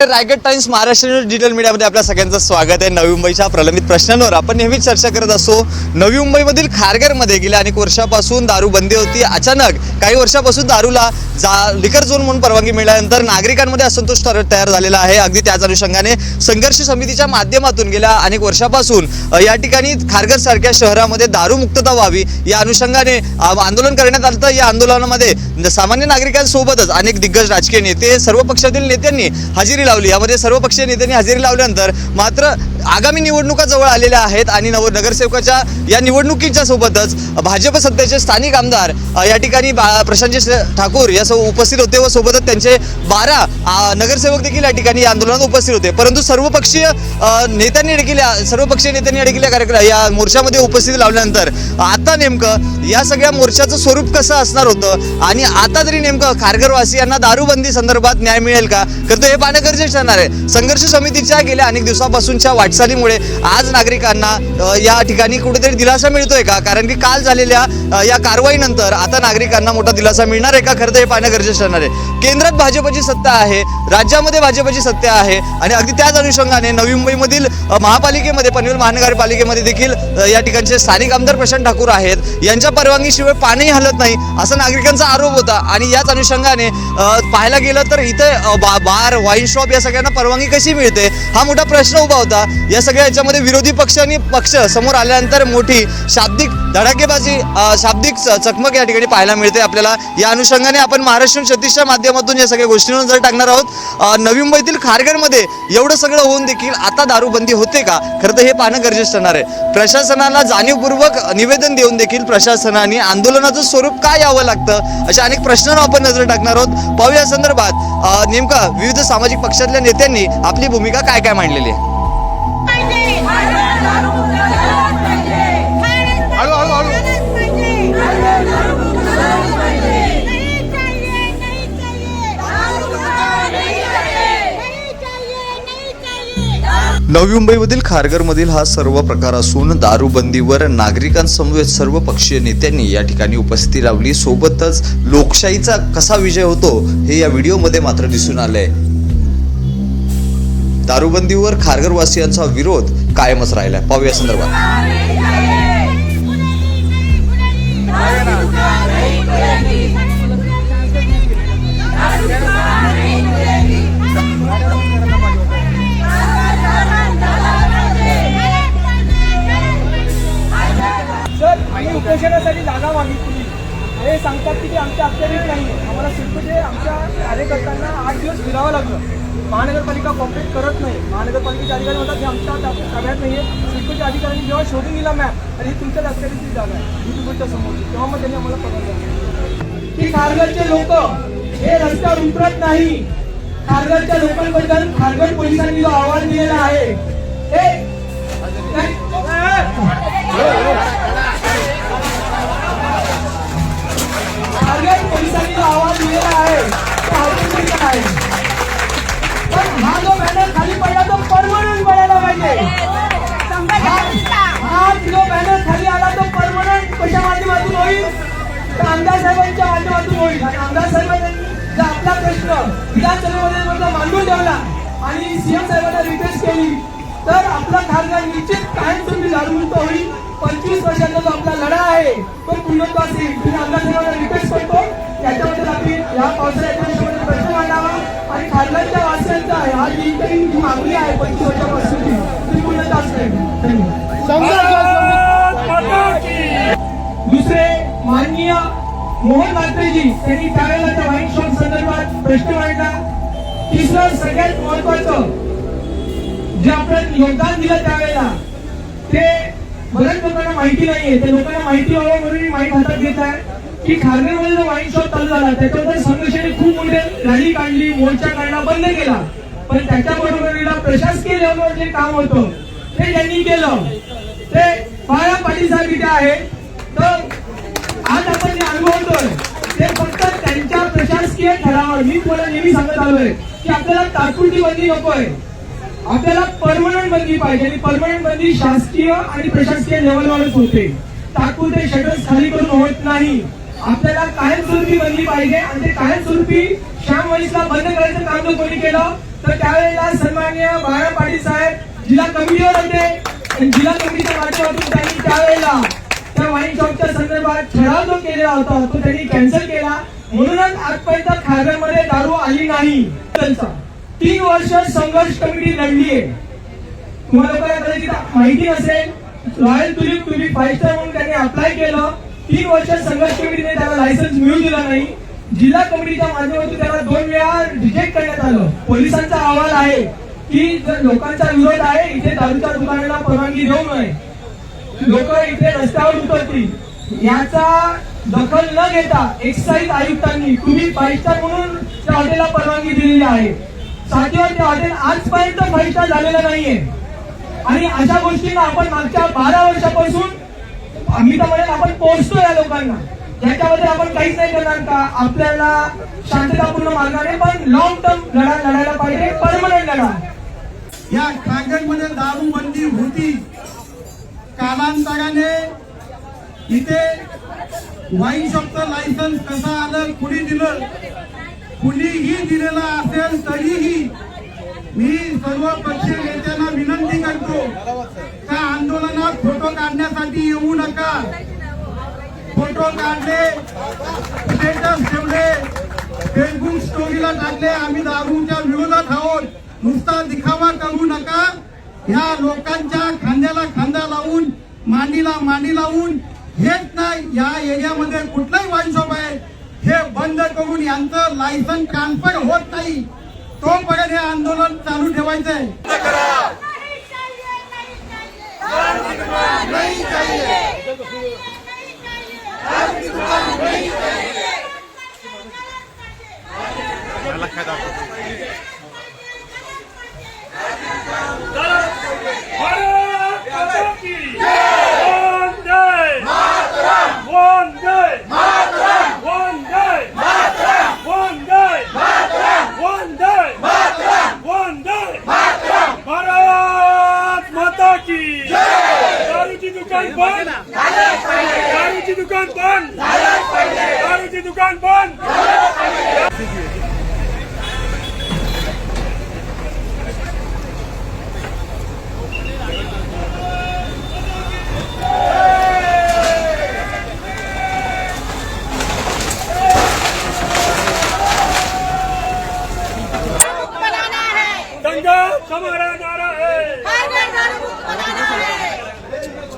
Raigad Times Maharashtra news digital मीडियामध्ये आपल्या सगळ्यांचं स्वागत आहे. नवी मुंबईच्या प्रलंबित प्रश्नांवर आपण नेहमीच चर्चा करत असतो. नवी मुंबईमधील खारघरमध्ये गेल्या अनेक वर्षापासून दारू बंदी होती. अचानक काही वर्षापासून दारूला जा लिकर झोन म्हणून परवानगी मिळाल्यानंतर नागरिकांमध्ये असंतोष तयार झालेला आहे. अगदी त्याच अनुषंगाने संघर्ष समितीच्या माध्यमातून गेल्या अनेक वर्षापासून या ठिकाणी खारघर सारख्या शहरामध्ये दारू मुक्तता व्हावी या अनुषंगाने आंदोलन करण्यात आलं या आंदोलनामध्ये सामान्य नागरिकांसोबतच अनेक दिग्गज राजकीय नेते सर्व पक्षातील नेत्यांनी हजेरी लावली. यामध्ये सर्व पक्षीय नेत्यांनी हजेरी लावल्यानंतर मात्र आगामी निवडणुका जवळ आलेल्या आहेत आणि नव नगरसेवकाच्या या निवडणुकीच्या सोबतच भाजप सध्याचे स्थानिक आमदार या ठिकाणी बा- प्रशांतजी ठाकूर या उपस्थित होते व सोबतच त्यांचे बारा नगरसेवक देखील या ठिकाणी या आंदोलनात उपस्थित होते. परंतु सर्वपक्षीय नेत्यांनी देखील सर्वपक्षीय नेत्यांनी देखील या कार्यक्रम या मोर्चामध्ये उपस्थित लावल्यानंतर आता नेमकं या सगळ्या मोर्चाचं स्वरूप कसं असणार होतं? आणि आता तरी नेमकं खारघरवासियांना दारूबंदी संदर्भात न्याय मिळेल का? तर हे पाहणं गरजेचं ठरणार आहे. संघर्ष समितीच्या गेल्या अनेक दिवसापासूनच्या नुकसानीमुळे आज नागरिकांना या ठिकाणी कुठेतरी दिलासा मिळतोय का? कारण की काल झालेल्या या कारवाईनंतर आता नागरिकांना मोठा दिलासा मिळणार आहे का? खरं तर हे पाहणं गरजेचं ठरणार आहे. केंद्रात भाजपची सत्ता आहे राज्यामध्ये भाजपची सत्ता आहे आणि अगदी त्याच अनुषंगाने नवी मुंबईमधील महापालिकेमध्ये पनवेल महानगरपालिकेमध्ये देखील या ठिकाणचे स्थानिक आमदार प्रशांत ठाकूर आहेत. यांच्या परवानगीशिवाय पाणी हलत नाही असा नागरिकांचा आरोप होता. आणि याच अनुषंगाने पाहायला गेलं तर इथे बा बार वाईन शॉप या सगळ्यांना परवानगी कशी मिळते? हा मोठा प्रश्न उभा होता. या सगळ्या याच्यामध्ये विरोधी पक्ष आणि पक्ष समोर आल्यानंतर मोठी शाब्दिक धडाकेबाजी शाब्दिक चकमक या ठिकाणी पाहायला मिळते आपल्याला. या अनुषंगाने आपण महाराष्ट्र छत्तीसच्या माध्यमातून या सगळ्या गोष्टींवर नजर टाकणार आहोत. नवी मुंबईतील खारघरमध्ये एवढं सगळं होऊन देखील आता दारूबंदी होते का? खरं तर हे पाहणं गरजेचं ठरणार आहे. प्रशासनाला जाणीवपूर्वक निवेदन देऊन देखील प्रशासनाने आंदोलनाचं स्वरूप काय यावं लागतं? अशा अनेक प्रश्नांवर आपण नजर टाकणार आहोत. पाहूया या संदर्भात नेमकं विविध सामाजिक पक्षातल्या नेत्यांनी आपली भूमिका काय काय मांडलेली आहे? नवी मुंबईमधील खारघरमधील हा सर्व प्रकार असून दारूबंदीवर नागरिकांसमवेत सर्व पक्षीय नेत्यांनी या ठिकाणी उपस्थिती लावली. सोबतच लोकशाहीचा कसा विजय होतो हे या व्हिडिओमध्ये मात्र दिसून आलंय. दारूबंदीवर खारघरवासियांचा विरोध कायमच राहिलाय. पाहूया संदर्भात. उपोषणासाठी जागा मागितली. हे सांगतात की ते आमच्या अखत्यारीत नाही आहे आम्हाला सिडकोचे आमच्या कार्यकर्त्यांना आठ दिवस फिरावं लागलं. महानगरपालिका कॉपरेट करत नाही. महानगरपालिकेचे अधिकारी म्हणतात की आमच्या ताब्यात नाही आहे सिडकोच्या अधिकाऱ्यांनी जेव्हा शोधून दिला मॅप आणि ही तुमच्या अखत्यारीतली जागा आहे युट्यूबच्या समोर तेव्हा मग त्यांनी आम्हाला पकडलं. की खारघरचे लोक हे रस्त्यावर उतरत नाही. खारघरच्या लोकांबद्दल खारघर पोलिसांनी जो अहवाल दिलेला आहे हे खारघर पोलिसांनी जो अहवाल दिलेला आहे तो हरकतीचा आहे. पण हा जो बॅनर खाली पडला तो परमनंट पडायला पाहिजे. हा- हा जो बॅनर खाली आला तो परमनंट कशा माध्यमातून होईल? तर आमदार साहेबांच्या माध्यमातून होईल. आणि आमदार साहेबांनी जर आपला प्रश्न विधानसभेमध्ये मांडून ठेवला आणि सीएम साहेबांना रिक्वेस्ट केली तर आपला खासदार निश्चित कायमस्वरूपी दारूमुक्त होईल. पंचवीस वर्षाचा जो आपला लढा आहे तो पूर्णत्वास येईल. मी आमदार साहेबांना रिक्वेस्ट करतो. त्याच्याबद्दल आपण या पावसाळ्याच्या प्रश्न आणि खासदारच्या वासियांचा हा जी काही जी मागणी आहे पंचवीस वर्षापासूनची ती करेल धन्यवाद दुसरे माननीय मोहन मात्रेजी त्यांनी त्यावेळेला त्या वाईन शॉप संदर्भात प्रश्न मांडला. तिसरं सगळ्यात महत्वाचं जे आपण योगदान दिलं त्यावेळेला ते बऱ्याच लोकांना माहिती नाहीये. ते लोकांना माहिती व्हावं म्हणून माहिती हातात घेत आहे की खारघरमध्ये जो वाईन शॉप चालू झाला त्याच्याबद्दल संघर्षाने खूप मोठे रॅली काढली मोर्चा काढला बंद केला. पण त्याच्या बरोबरीला प्रशासकीय लेवलवर जे काम होतं. ते त्यांनी केलं ते बाळा पाटील साहेब इथे आहे तर आज आपण जे अनुभवतोय ते फक्त त्यांच्या प्रशासकीय ठरावावर. मी तुम्हाला नेहमी सांगत आलोय की आपल्याला तात्पुरती बंदी नकोय. आपल्याला परमनंट बंदी पाहिजे आणि परमनंट बंदी शासकीय आणि प्रशासकीय लेवलवरच होते. तात्पुरते शटर्स खाली करून होत नाही. आपल्याला कायमस्वरूपी बनली पाहिजे. आणि ते कायमस्वरूपी श्याम वैसला बंद करायचं काम जर कोणी केलं तर त्यावेळेला सन्मान्य बाळा पाटील साहेब जिल्हा कमिटीवर होते. जिल्हा कमिटीच्या माध्यमातून त्यांनी त्यावेळेला त्या वाईन शॉपच्या संदर्भात ठराव जो केलेला होता तो त्यांनी कॅन्सल केला. म्हणूनच आजपर्यंत खारघरमध्ये दारू आली नाही. तीन वर्ष संघर्ष कमिटी लढली आहे तुम्हाला कदाचित माहिती नसेल रॉयल तुलिप तुम्ही फाईव्ह स्टार म्हणून त्यांनी अप्लाय केलं. तीन वर्ष संघर्ष कमिटीने त्याला लायसन्स मिळू दिला नाही. जिल्हा कमिटीच्या माध्यमातून त्याला दोन वेळा रिजेक्ट करण्यात आलं. पोलिसांचा अहवाल आहे की जर लोकांचा विरोध आहे इथे दारूच्या दुकानाला परवानगी देऊ नये. लोक इथे रस्त्यावर उतरतील. याचा दखल न घेता एक्साईज आयुक्तांनी तुम्ही फाईव्ह स्टार म्हणून त्या हॉटेलला परवानगी दिलेली आहे. साथीवर ते हॉटेल आजपर्यंत फाईव्ह स्टार झालेलं नाहीये. आणि अशा गोष्टींना आपण मागच्या बारा वर्षापासून आम्ही तर म्हणेल आपण पोहोचतो या लोकांना. त्याच्यामध्ये आपण काहीच नाही करणार का? आपल्याला शांततापूर्ण मार्गाने पण लॉंग टर्म लढा लढायला पाहिजे परमनंट लढा. या ठाकरमध्ये दारू बंदी होती. कालांतराने इथे वाईन शॉपचं लायसन्स कसं आलं कुणी दिलं? कुणीही दिलेलं असेल तरीही मी सर्व पक्षीय नेत्यांना विनंती करतो त्या आंदोलनात फोटो काढण्यासाठी येऊ नका. फोटो काढले स्टेटस ठेवले फेसबुक स्टोरीला टाकले आम्ही दारूच्या विरोधात आहोत. नुसता दिखावा करू नका. या लोकांच्या खांद्याला खांदा लावून मांडीला मांडी लावून हेच नाही या एरियामध्ये कुठलंही वाईन शॉप आहे. हे बंद करून यांचं लायसन ट्रान्सफर होत नाही. तोपर्यंत हे आंदोलन चालू ठेवायचंय. नहीं चाहिए नहीं चाहिए नहीं चाहिए नहीं चाहिए भारत माता की वंदे वंदे वंदे वंदे वंदे वंदे भारत माता की दारूची दुकान बंद दारूची दुकान बंद दारूची दुकान बंद बनाना है दंगा हमारा नारा है हर घर दारू मुक्त बनाना है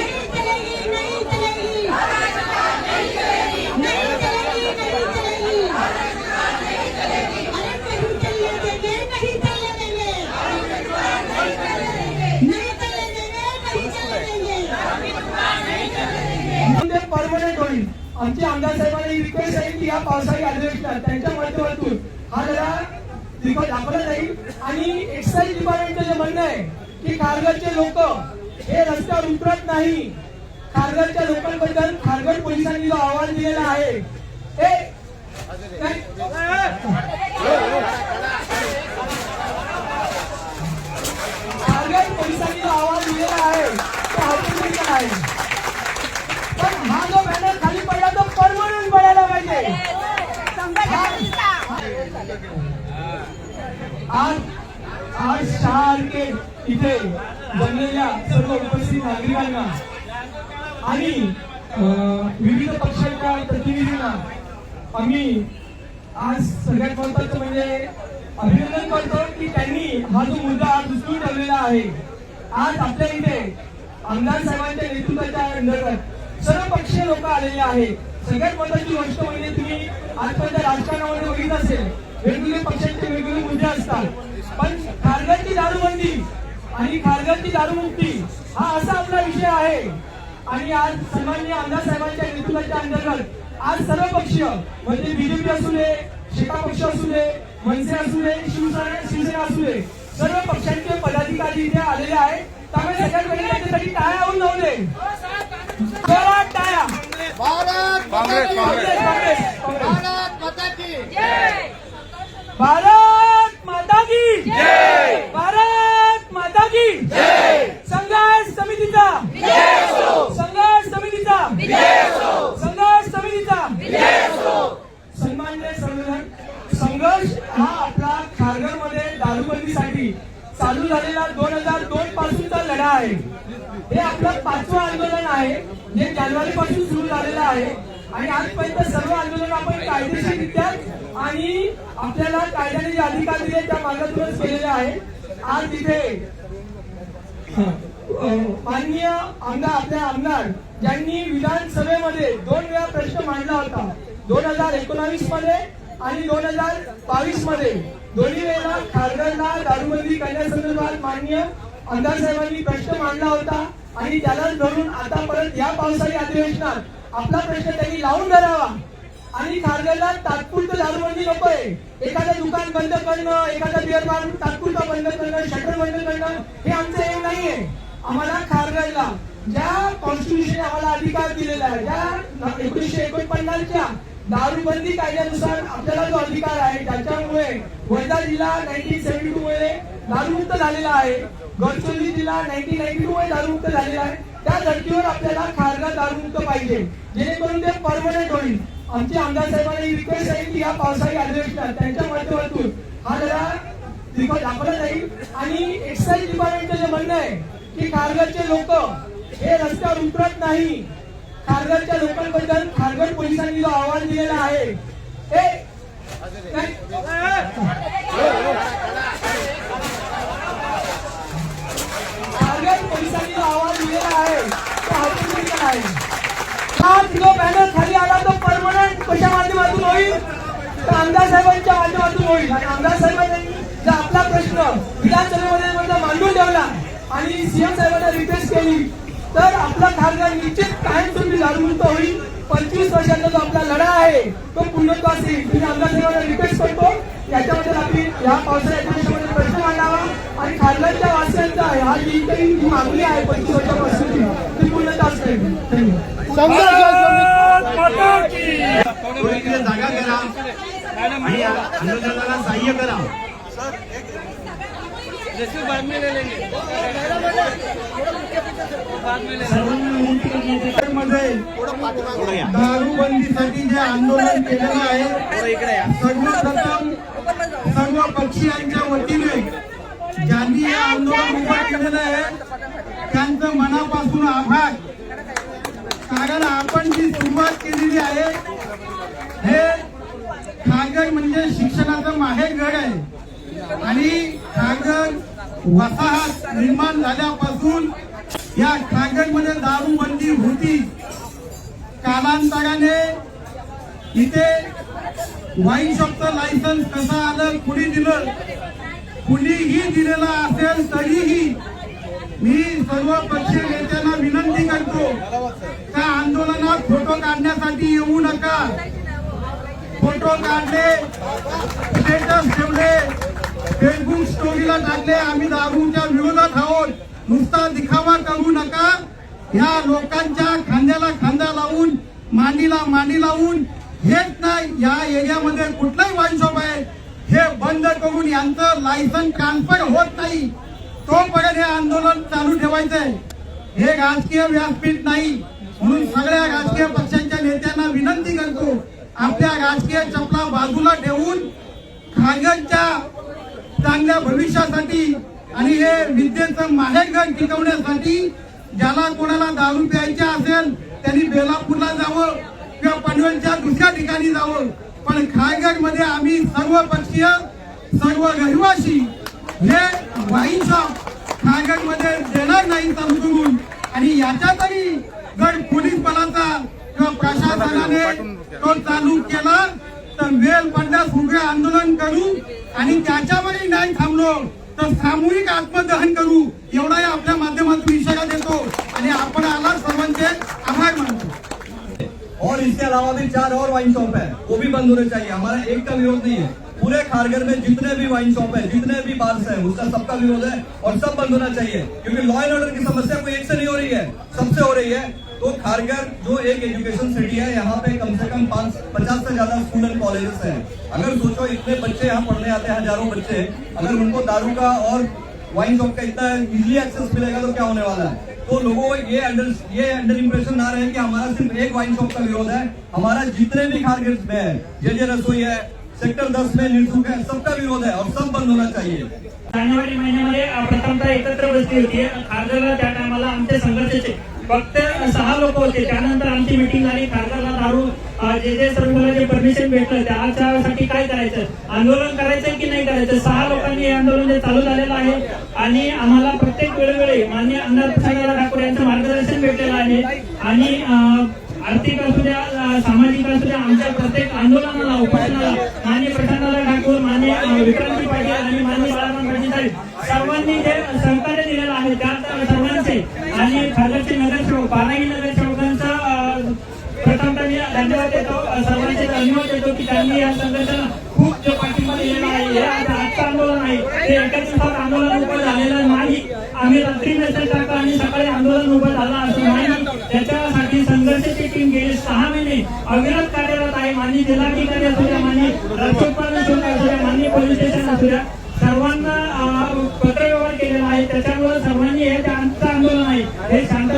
परमनंट होईल आमच्या आमदार साहेबांनी रिक्वेस्ट आहे की या पावसाळी अधिवेशनात त्यांच्या माध्यमातून. हा जरा रिकॉर्ड दाखवला जाईल. आणि एक्साईज डिपार्टमेंटचं जे म्हणणं आहे की कारगरचे लोक हे रस्त्यावर उतरत नाही. खारगडच्या लोकांबद्दल खारगड पोलिसांनी जो अहवाल दिलेला आहे हे आज इथे बनलेल्या सर्व उपस्थित नागरिकांना आणि विविध पक्षांच्या प्रतिनिधींना आम्ही आज सगळ्यात महत्वाचं म्हणजे अभिनंदन करतो की त्यांनी हा जो मुद्दा आज उचलून ठेवलेला आहे. आज आपल्या इथे आमदार साहेबांच्या नेतृत्वाच्या अंतर्गत सर्व पक्षीय लोक आलेले आहेत. सगळ्यात महत्वाची गोष्ट म्हणजे तुम्ही आजपर्यंत राजकारणामध्ये बघित असेल वेगवेगळ्या पक्षांचे वेगवेगळे मुद्दे असतात. पण खारघरची दारूबंदी आणि खारघरची दारूमुक्ती हा असा आपला विषय आहे. आणि आज सन्माननीय आमदार साहेबांच्या नेतृत्वाच्या अंतर्गत आज सर्व पक्ष म्हणजे बीजेपी असू दे शेका पक्ष असू दे मनसे असू दे शिवसेना शिवसेना असू दे सर्व पक्षांचे पदाधिकारी इथे आलेले आहेत. त्यामुळे सगळ्यात पहिले त्यांच्यासाठी टाळ्या होऊन दे जोरात टाळ्या. काँग्रेस काँग्रेस भारत भारत की भारत माता की संघर्ष समितीचा संघर्ष समितीचा संघर्ष समितीचा सन्मान्य संविधान संघर्ष हा आपला खारघरमध्ये दारूबंदीसाठी चालू झालेला दोन हजार दोन पासूनचा लढा आहे. हे आपलं पाचवं आंदोलन आहे जे जानेवारी पासून सुरू झालेलं आहे. आणि आजपर्यंत सर्व आंदोलन आपण कायदेशीररित्या आणि आपल्याला कायद्याने जे अधिकार दिले त्या मार्गातूनच केलेले आहे आज तिथे माननीय आमदार आपल्या आमदार ज्यांनी विधानसभेमध्ये दोन वेळा प्रश्न मांडला होता. दोन हजार एकोणावीसमध्ये आणि दोन हजार बावीसमध्ये दोन्ही वेळेला खारघरला दारूबंदी करण्यासंदर्भात माननीय आमदार साहेबांनी प्रश्न मांडला होता. आणि त्यालाच धरून आता परत या पावसाळी अधिवेशनात आपला प्रश्न त्यांनी लावून धरावा. आणि खारघरला तात्पुरतं दारूबंदी नकोय एखादं दुकान बंद करणं एखादा बिअर बार तात्पुरता बंद करणं शटर बंद करणं हे आमचं एम नाहीये. आम्हाला खारघरला ज्या कॉन्स्टिट्यूशन आम्हाला अधिकार दिलेला आहे ज्या एकोणीसशे एकोणपन्नासच्या दारूबंदी कायद्यानुसार आपल्याला जो अधिकार आहे त्याच्यामुळे वर्धा जिल्हा नाईन्टीन सेव्हन्टी टू मध्ये दारूमुक्त झालेला आहे. गडचिरोली जिल्हा नाईन्टीन नाईन्टी टू मध्ये दारूमुक्त झालेला आहे. त्या धर्तीवर आपल्याला खारघर दारूमुक्त पाहिजे. जेणेकरून ते परमनंट होईल. आमचे आमदार साहेबांनी रिक्वेस्ट आहे की या पावसाळी अधिवेशनात त्यांच्या माध्यमातून हा लढा दाखवला जाईल. आणि एक्साईज डिपार्टमेंटचं जे म्हणणं आहे की खारघरचे लोक हे रस्त्यावर उतरत नाही खारगडच्या लोकांबद्दल खारगड पोलिसांनी जो अहवाल दिलेला आहे हे पोलिसांनी जो अहवाल दिलेला आहे तो हरकतीचा आहे हा जो बॅनर खाली आला तो परमनंट कशा माध्यमातून होईल? तर आमदार साहेबांच्या माध्यमातून होईल. आणि आमदार साहेबांनी जर आपला प्रश्न विधानसभेमध्ये मांडून ठेवला आणि सीएम साहेबांना रिक्वेस्ट केली तर आपला खासदार निश्चित कायमस्वरूपी दारूमुक्त होईल. पंचवीस वर्षाचा जो आपला लढा आहे तो पूर्णत्वास येईल. मी आमदार साहेबांना रिक्वेस्ट करतो. याच्याबद्दल आपली या पावसाळ्याच्या प्रश्न मांडावा. आणि खासदारच्या वासियांचा हा जी काही मागणी आहे पंचवीस वर्षापासून ती पूर्णत्वास करेल जागा करा. आणि आंदोलनाला सहाय्य करा. मध्ये दारूबंदीसाठी जे आंदोलन केलेलं आहे सर्वप्रथम सर्व पक्षीयांच्या वतीने ज्यांनी हे आंदोलन उभं केलेलं आहे त्यांचं मनापासून आभार. कारण आपण जी सुरुवात केलेली आहे हे खागर म्हणजे शिक्षणाचं माहेरघर आहे. आणि कागद वसाहत निर्माण झाल्यापासून या कागदमध्ये दारू बंदी होती. कालांतराने इथे वाईन शॉपचं लायसन्स कसं आलं कुणी दिलं कुणीही दिलेलं असेल तरीही मी सर्व पक्षीय नेत्यांना विनंती करतो त्या आंदोलनात फोटो काढण्यासाठी येऊ नका. फोटो काढले स्टेटस ठेवले. फेसबुक स्टोरीला टाकले आम्ही दारूच्या विरोधात आहोत. नुसता दिखावा करू नका. ह्या लोकांच्या खांद्याला खांदा लावून मांडीला मांडी लावून हेच नाही या एरियामध्ये कुठलाही वाईनशॉप आहे. हे बंद करून यांचं लायसन ट्रान्सफर होत नाही. तोपर्यंत हे आंदोलन चालू ठेवायचंय. हे राजकीय व्यासपीठ नाही. म्हणून सगळ्या राजकीय पक्षांच्या नेत्यांना विनंती करतो आपल्या राजकीय चपला बाजूला ठेवून खागरच्या चांगल्या भविष्यासाठी आणि हे विद्येचं माहेरघर टिकवण्यासाठी ज्याला कोणाला दारू प्यायच्या असेल त्यांनी बेलापूरला जावं किंवा पनवेलच्या दुसऱ्या ठिकाणी जावं. पण खायगडमध्ये आम्ही सर्व पक्षीय सर्व रहिवासी हे वाईन खायगडमध्ये देणार नाही समजून. आणि याच्या तरी जर पोलीस बलाचा किंवा प्रशासनाने तो चालू केला तर वेळ पडल्यास उभे आंदोलन करू. आणि त्याच्यामध्ये नाही थांबलो तर सामूहिक आत्मदहन करू एवढा आपल्या माध्यमातून इशारा देतो. आणि आपण आला सर्वांचे आभार मानतो. और इसके अलावा भी चार और वाइन शॉप है। वो भी बंद होने चाहिए। हमारा एक का विरोध नहीं है। पूरे खारगर में जितने भी वाइन शॉप है जितने भी बार्स है उसका सबका विरोध है और सब बंद होना चाहिए। क्योंकि लॉ एंड ऑर्डर की समस्या कोई एक से नहीं हो रही है। सबसे हो रही है तो खारगर, जो एक एजुकेशन सिटी है, यहाँ पे कम से कम पाँच, पचास से ज़्यादा स्कूल एंड कॉलेजेस हैं। अगर सोचो, इतने बच्चे यहाँ पढ़ने आते हैं, हज़ारों बच्चे, अगर उनको दारू का और वाइन शॉप का इतना इजीली एक्सेस मिलेगा तो क्या होने वाला है? तो लोगों को ये अंडर ये अंडर इंप्रेशन ना रहे कि हमारा सिर्फ़ एक वाइन शॉप का विरोध है। हमारा जितने भी खारगर में है, जे जे रसोई है सेक्टर दस में निर्सुक है, सबका विरोध है और सब बंद होना चाहिए। जानेवारी महिन्यामध्ये प्रथमतः एकत्र बसली होती खारघरला त्या टायमाला फक्त सहा लोक होते. त्यानंतर आमची मिटिंग झाली. खासदारला दारू जे जे सर्वांना जे परमिशन भेटलं त्याच्यासाठी काय करायचं? आंदोलन करायचं की नाही करायचं? सहा लोकांनी हे आंदोलन जे चालू झालेलं आहे आणि आम्हाला प्रत्येक वेळोवेळी माननीय आमदार प्रसाद ठाकूर यांचं मार्गदर्शन भेटलेलं आहे. आणि आर्थिक असू द्या सामाजिक असू द्या आमच्या प्रत्येक आंदोलनाला उपोषणाला मान्य प्रशांतला ठाकूर मान्य विक्रांती पाटील आणि मान्य बाळाराम पाटील साहेब सर्वांनी जे सहकार्य दिलेलं आहे त्या आणि खासदारचे नगरसेवक बाराही नगरसेवकांचा अ, प्रथमतः मी धन्यवाद देतो. सर्वांचे धन्यवाद देतो की त्यांनी या संघटना खूप जो पाठिंबा दिलेला आहे. हे आजचं आंदोलन आहे. ते एका दिवसात आंदोलन उभं झालेलं नाही. आम्ही रात्री मेसेज टाकला आणि सकाळी आंदोलन उभं झालं असं नाही. त्याच्यासाठी संघर्षाची टीम गेली सहा महिने. अविरत कार्यरत आहे. माननीय जिल्हाधिकारी असू द्या माननीय राज्यपाल शुल्क असू द्या माननीय पोलीस स्टेशन असू द्या सर्वांना अं, पत्रव्यवहार केलेला आहे त्याच्यामुळे सर्वांनी हे जे